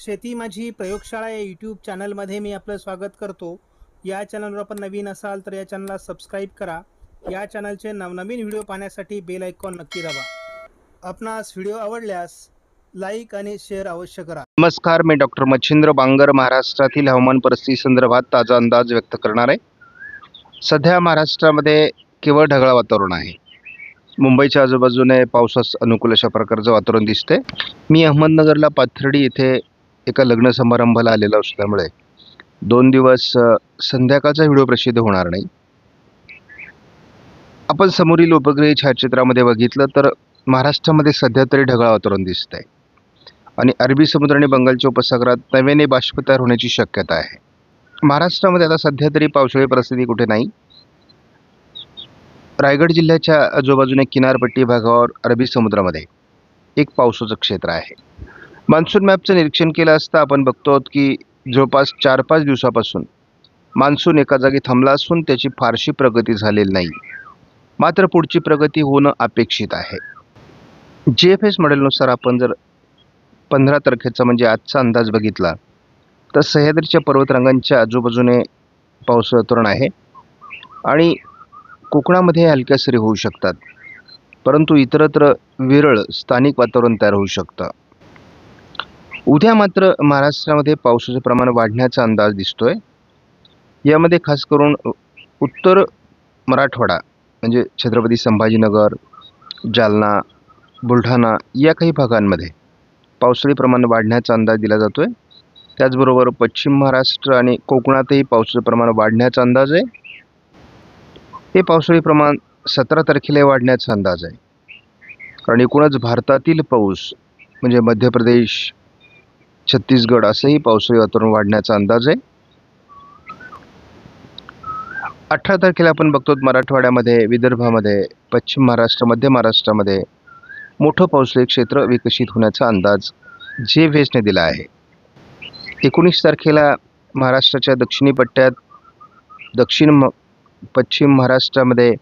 शेती माझी प्रयोगशाळा या यूट्यूब चॅनलमध्ये मी आपलं स्वागत करतो. या चॅनलवर आपण नवीन असाल तर या चॅनलला सबस्क्राईब करा. या चॅनलचे नवनवीन व्हिडिओ पाहण्यासाठी बेल आयकॉन नक्की दाबा. आपणास व्हिडिओ आवडल्यास लाईक आणि शेअर अवश्य करा. नमस्कार मी डॉक्टर मच्छिंद्र बांगर महाराष्ट्रातील हवामान परिस्थिती संदर्भात ताजा अंदाज व्यक्त करणार आहे. सध्या महाराष्ट्रामध्ये केवळ ढगाळ वातावरण आहे. मुंबईच्या आजूबाजूने पावसास अनुकूल अशा प्रकारचं वातावरण दिसते मी अहमदनगरला पाथर्डी येथे एका लग्न समारंभाला आलेला असल्यामुळे दोन दिवस संध्याकाळचा व्हिडिओ प्रसिद्ध होणार नाही. आपण समोरील उपग्रही छायाचित्रामध्ये बघितलं तर महाराष्ट्रामध्ये सध्या तरी ढगाळ वातावरण दिसतंय. आणि अरबी समुद्र आणि बंगालच्या उपसागरात नव्याने बाष्प तयार होण्याची शक्यता आहे. महाराष्ट्रामध्ये आता सध्या तरी पावसाळी परिस्थिती कुठे नाही. रायगड जिल्ह्याच्या आजूबाजूने किनारपट्टी भागावर अरबी समुद्रामध्ये एक पावसाचं क्षेत्र आहे. मान्सून मॅपचं निरीक्षण केलं असता आपण बघतो आहोत की जवळपास चार पाच दिवसापासून मान्सून एका जागी थांबला असून त्याची फारशी प्रगती झालेली नाही. मात्र पुढची प्रगती होणं अपेक्षित आहे. जी एफ एस मॉडेलनुसार आपण जर पंधरा तारखेचा म्हणजे आजचा अंदाज बघितला तर सह्याद्रीच्या पर्वतरांगांच्या आजूबाजूने पाऊस वातावरण आहे आणि कोकणामध्ये हलक्या सरी होऊ शकतात परंतु इतरत्र विरळ स्थानिक वातावरण तयार होऊ शकतं. उद्या मात्र महाराष्ट्रामध्ये पावसाचं प्रमाण वाढण्याचा अंदाज दिसतोय. यामध्ये खास करून उत्तर मराठवाडा म्हणजे छत्रपती संभाजीनगर जालना बुलढाणा या काही भागांमध्ये पावसाळी प्रमाण वाढण्याचा अंदाज दिला जातोय. त्याचबरोबर पश्चिम महाराष्ट्र आणि कोकणातही पावसाचं प्रमाण वाढण्याचा अंदाज आहे. हे पावसाळी प्रमाण सतरा तारखेला वाढण्याचा अंदाज आहे. कारण एकूणच भारतातील पाऊस म्हणजे मध्य प्रदेश छत्तीसगड असंही पावसाळी वातावरण वाढण्याचा अंदाज आहे. अठरा तारखेला आपण बघतो मराठवाड्यामध्ये विदर्भामध्ये पश्चिम महाराष्ट्र मध्य महाराष्ट्रामध्ये मोठं पावसाळी क्षेत्र विकसित होण्याचा अंदाज जे व्हेजने दिला आहे. एकोणीस तारखेला महाराष्ट्राच्या दक्षिणी पट्ट्यात दक्षिण म पश्चिम महाराष्ट्रामध्ये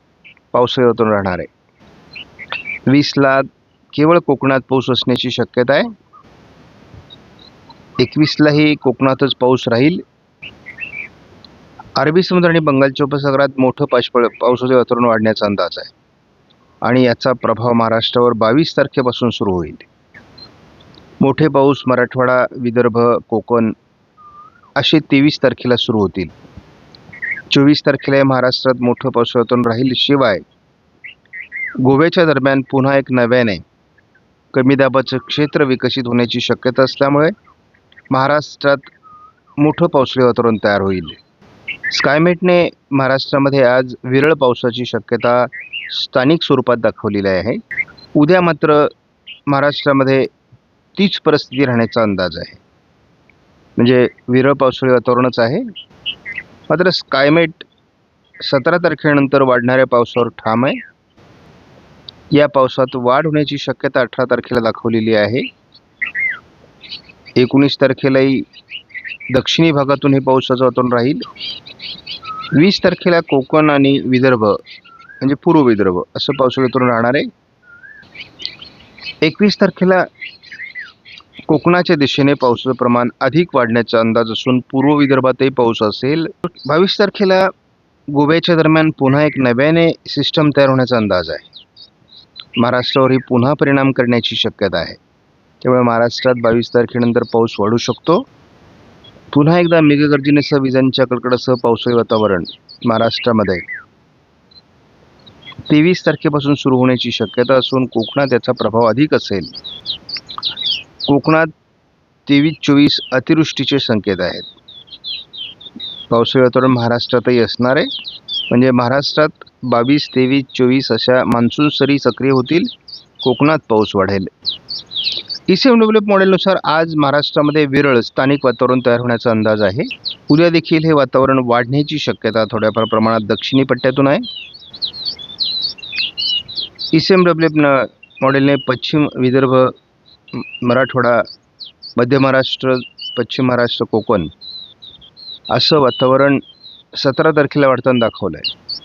पावसाळी वातावरण राहणार आहे. वीसला केवळ कोकणात पाऊस असण्याची शक्यता आहे. एकवीसलाही कोकणातच पाऊस राहील. अरबी समुद्र आणि बंगालच्या उपसागरात मोठं पाशपळ पावसाचे वातावरण वाढण्याचा अंदाज आहे. आणि याचा प्रभाव महाराष्ट्रावर बावीस तारखेपासून सुरू होईल. मोठे पाऊस मराठवाडा विदर्भ कोकण असे तेवीस तारखेला सुरू होतील. चोवीस तारखेला महाराष्ट्रात मोठं पावसाळ्यातून राहील. शिवाय गोव्याच्या दरम्यान पुन्हा एक नव्याने कमी दाबाचं क्षेत्र विकसित होण्याची शक्यता असल्यामुळे महाराष्ट्रात मोठं पावसाळी वातावरण तयार होईल. स्कायमेटने महाराष्ट्रामध्ये आज विरळ पावसाची शक्यता स्थानिक स्वरूपात दाखवलेली आहे. उद्या मात्र महाराष्ट्रामध्ये तीच परिस्थिती राहण्याचा अंदाज आहे. म्हणजे विरळ पावसाळी वातावरणच आहे. मात्र स्कायमेट सतरा तारखेनंतर वाढणाऱ्या पावसावर ठाम आहे. या पावसात वाढ होण्याची शक्यता अठरा तारखेला दाखवलेली आहे. एकोणीस तारखेलाही दक्षिणी भागातून हे पावसाचं वातावरण राहील. वीस तारखेला कोकण आणि विदर्भ म्हणजे पूर्व विदर्भ असं पावसाळ्यातून वातावरण राहणार आहे. एकवीस तारखेला कोकणाच्या दिशेने पावसाचं प्रमाण अधिक वाढण्याचा अंदाज असून पूर्व विदर्भातही पाऊस असेल. बावीस तारखेला गोव्याच्या दरम्यान पुन्हा एक नव्याने सिस्टम तयार होण्याचा अंदाज आहे. महाराष्ट्रावरही पुन्हा परिणाम करण्याची शक्यता आहे. त्यामुळे महाराष्ट्रात बावीस तारखेनंतर पाऊस वाढू शकतो. पुन्हा एकदा मेघगर्जनेसह विजांच्या कडकडासह पावसाळी वातावरण महाराष्ट्रामध्ये. तेवीस तारखेपासून सुरू होण्याची शक्यता असून कोकणात याचा प्रभाव अधिक असेल. कोकणात तेवीस चोवीस अतिवृष्टीचे संकेत आहेत. पावसाळी वातावरण महाराष्ट्रातही असणार आहे. म्हणजे महाराष्ट्रात बावीस तेवीस चोवीस अशा मान्सून सरी सक्रिय होतील. कोकणात पाऊस वाढेल. ईस एम डब्ल्यू मॉडेलनुसार आज महाराष्ट्रामध्ये विरळ स्थानिक वातावरण तयार होण्याचा अंदाज आहे. उद्या देखील हे वातावरण वाढण्याची शक्यता थोड्याफार प्रमाणात दक्षिणी पट्ट्यातून आहे. ईसीएम डेव्हलप मॉडेलने पश्चिम विदर्भ मराठवाडा मध्य महाराष्ट्र पश्चिम महाराष्ट्र कोकण असं वातावरण सतरा तारखेला वाढताना दाखवलं आहे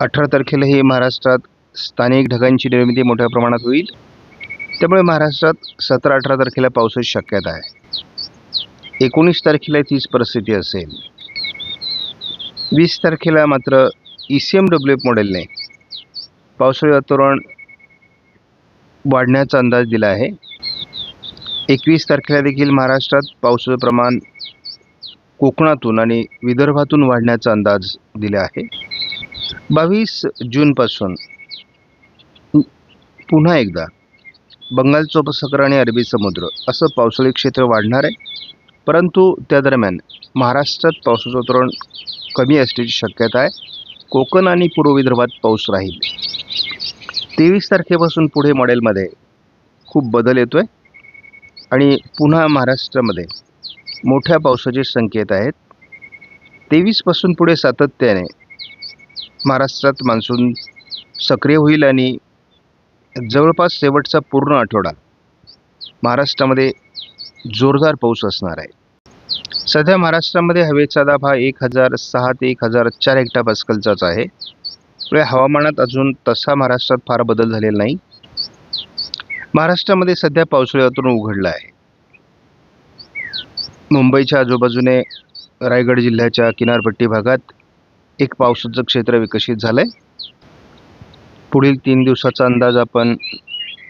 अठरा तारखेलाही महाराष्ट्रात स्थानिक ढगांची निर्मिती मोठ्या प्रमाणात होईल. त्यामुळे महाराष्ट्रात सतरा अठरा तारखेला पावसाची शक्यता आहे. एकोणीस तारखेला तीच परिस्थिती असेल. वीस तारखेला मात्र E C M W F मॉडेलने पावसाळी वातावरण वाढण्याचा अंदाज दिला आहे. एकवीस तारखेला देखील महाराष्ट्रात पावसाचं प्रमाण कोकणातून आणि विदर्भातून वाढण्याचा अंदाज दिला आहे. बावीस जूनपासून पुन्हा एकदा बंगालचं उपसागर आणि अरबी समुद्र असं पावसाळी क्षेत्र वाढणार आहे. परंतु त्या दरम्यान महाराष्ट्रात पावसाचं तोरण कमी असण्याची शक्यता आहे. कोकण आणि पूर्व विदर्भात पाऊस राहील. तेवीस तारखेपासून पुढे मॉडेलमध्ये खूप बदल येतो आहे आणि पुन्हा महाराष्ट्रामध्ये मोठ्या पावसाचे संकेत आहेत. तेवीसपासून पुढे सातत्याने महाराष्ट्रात मान्सून सक्रिय होईल आणि जवळपास शेवटचा पूर्ण आठवडा महाराष्ट्रामध्ये जोरदार पाऊस असणार आहे. सध्या महाराष्ट्रामध्ये हवेचा दाब हा एक हजार सहा ते एक हजार चार हेक्टा पास्कलचाच आहे. त्यामुळे हवामानात अजून तसा महाराष्ट्रात फार बदल झालेला नाही. महाराष्ट्रामध्ये सध्या पावसाळी वातावरण उघडलं आहे. मुंबईच्या आजूबाजूने रायगड जिल्ह्याच्या किनारपट्टी भागात एक पावसाचं क्षेत्र विकसित झालं आहे पुढील तीन दिवसाचा अंदाज आपण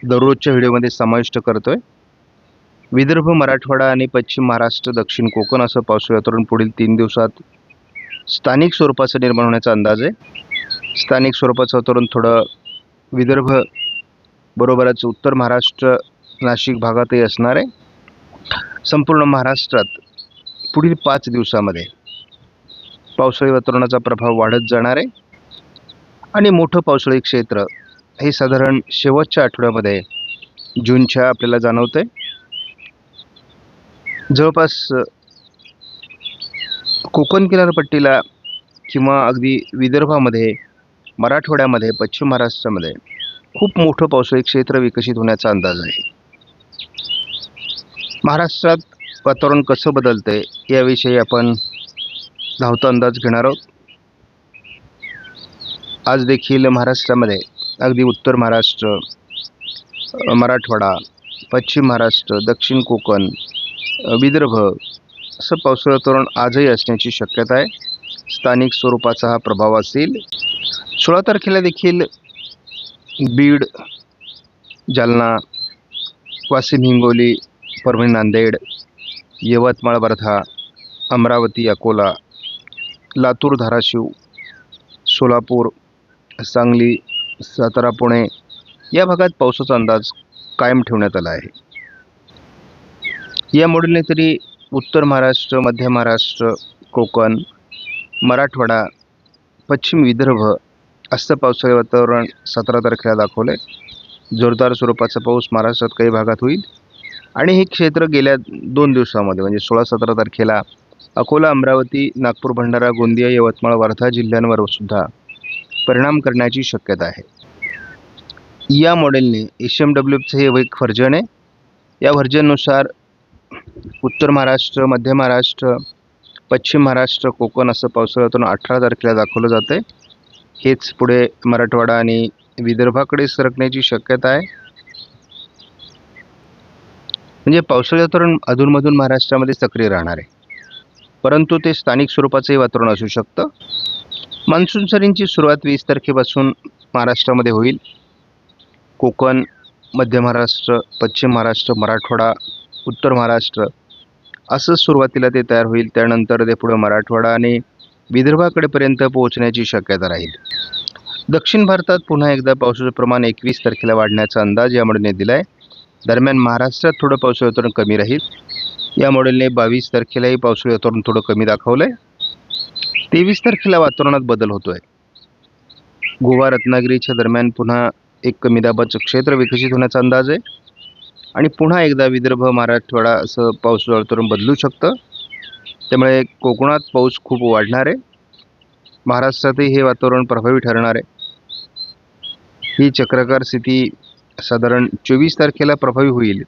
दररोजच्या व्हिडिओमध्ये समाविष्ट करतोय. विदर्भ मराठवाडा आणि पश्चिम महाराष्ट्र दक्षिण कोकण असं पावसाळी वातावरण पुढील तीन दिवसात स्थानिक स्वरूपाचं निर्माण होण्याचा अंदाज आहे. स्थानिक स्वरूपाचं वातावरण थोडं विदर्भ बरोबरच उत्तर महाराष्ट्र नाशिक भागातही असणार आहे. संपूर्ण महाराष्ट्रात पुढील पाच दिवसामध्ये पावसाळी वातावरणाचा प्रभाव वाढत जाणार आहे. आणि मोठं पावसाळी क्षेत्र हे साधारण शेवटच्या आठवड्यामध्ये जूनच्या आपल्याला जाणवतं आहे जवळपास कोकण किनारपट्टीला किंवा अगदी विदर्भामध्ये मराठवाड्यामध्ये पश्चिम महाराष्ट्रामध्ये खूप मोठं पावसाळी क्षेत्र विकसित होण्याचा अंदाज आहे. महाराष्ट्रात वातावरण कसं बदलतंय याविषयी आपण धावता अंदाज घेणार आहोत. आज देखील महाराष्ट्रामध्ये अगदी उत्तर महाराष्ट्र मराठवाडा पश्चिम महाराष्ट्र दक्षिण कोकण विदर्भ असं पावसाळं तोरण आजही असण्याची शक्यता आहे. स्थानिक स्वरूपाचा हा प्रभाव असेल. सोळा तारखेला देखील बीड जालना वाशिम हिंगोली परभणी नांदेड यवतमाळ वर्धा अमरावती अकोला लातूर धाराशिव सोलापूर सांगली सातारा पुणे या भागात पावसाचा अंदाज कायम ठेवण्यात आला आहे. या मॉडेलने तरी उत्तर महाराष्ट्र मध्य महाराष्ट्र कोकण मराठवाडा पश्चिम विदर्भ असं पावसाळी वातावरण सतरा तारखेला दाखवलं आहे जोरदार स्वरूपाचा पाऊस महाराष्ट्रात काही भागात होईल. आणि हे क्षेत्र गेल्या दोन दिवसामध्ये म्हणजे सोळा सतरा तारखेला अकोला अमरावती नागपूर भंडारा गोंदिया यवतमाळ वर्धा जिल्ह्यांवर सुद्धा परिणाम करण्याची शक्यता आहे. या मॉडेलने एश एम डब्ल्यूचं हे एक व्हर्जन आहे. या व्हर्जननुसार उत्तर महाराष्ट्र मध्य महाराष्ट्र पश्चिम महाराष्ट्र कोकण असं पावसाळ्यातून अठरा तारखेला दाखवलं जातं आहे हेच पुढे मराठवाडा आणि विदर्भाकडे सरकण्याची शक्यता आहे. म्हणजे पावसाळी वातावरण अधूनमधून महाराष्ट्रामध्ये सक्रिय राहणार आहे. परंतु ते स्थानिक स्वरूपाचंही वातावरण असू शकतं. मान्सून सरींची सुरुवात वीस तारखेपासून महाराष्ट्रामध्ये होईल. कोकण मध्य महाराष्ट्र पश्चिम महाराष्ट्र मराठवाडा उत्तर महाराष्ट्र असं सुरुवातीला ते तयार होईल. त्यानंतर ते पुढं मराठवाडा आणि विदर्भाकडेपर्यंत पोहोचण्याची शक्यता राहील. दक्षिण भारतात पुन्हा एकदा पावसाचं प्रमाण एकवीस तारखेला वाढण्याचा अंदाज या मॉडेलने दिला आहे दरम्यान महाराष्ट्रात थोडं पावसाळी वातावरण कमी राहील. या मॉडेलने बावीस तारखेलाही पावसाळी वातावरण थोडं कमी दाखवलं आहे तेवीस तारखेला वातावरणात बदल होतो आहे गोवा रत्नागिरीच्या दरम्यान पुन्हा एक कमी दाबाचं क्षेत्र विकसित होण्याचा अंदाज आहे. आणि पुन्हा एकदा विदर्भ मराठवाडा असं पाऊस वातावरण बदलू शकतं. त्यामुळे कोकणात पाऊस खूप वाढणार आहे. महाराष्ट्रातही हे वातावरण प्रभावी ठरणार आहे. ही चक्राकार स्थिती साधारण चोवीस तारखेला प्रभावी होईल.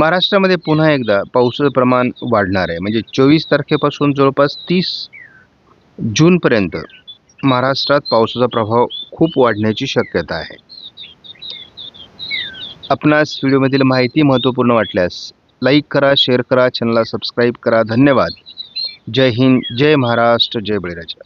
महाराष्ट्रामध्ये पुन्हा एकदा पावसाचं प्रमाण वाढणार आहे. म्हणजे चोवीस तारखेपासून जवळपास तीस जूनपर्यंत महाराष्ट्रात पावसाचा प्रभाव खूप वाढण्याची शक्यता आहे. आपणास व्हिडिओमधील माहिती महत्त्वपूर्ण वाटल्यास लाईक करा शेअर करा चॅनलला सबस्क्राईब करा. धन्यवाद. जय हिंद जय महाराष्ट्र जय बळीराजा.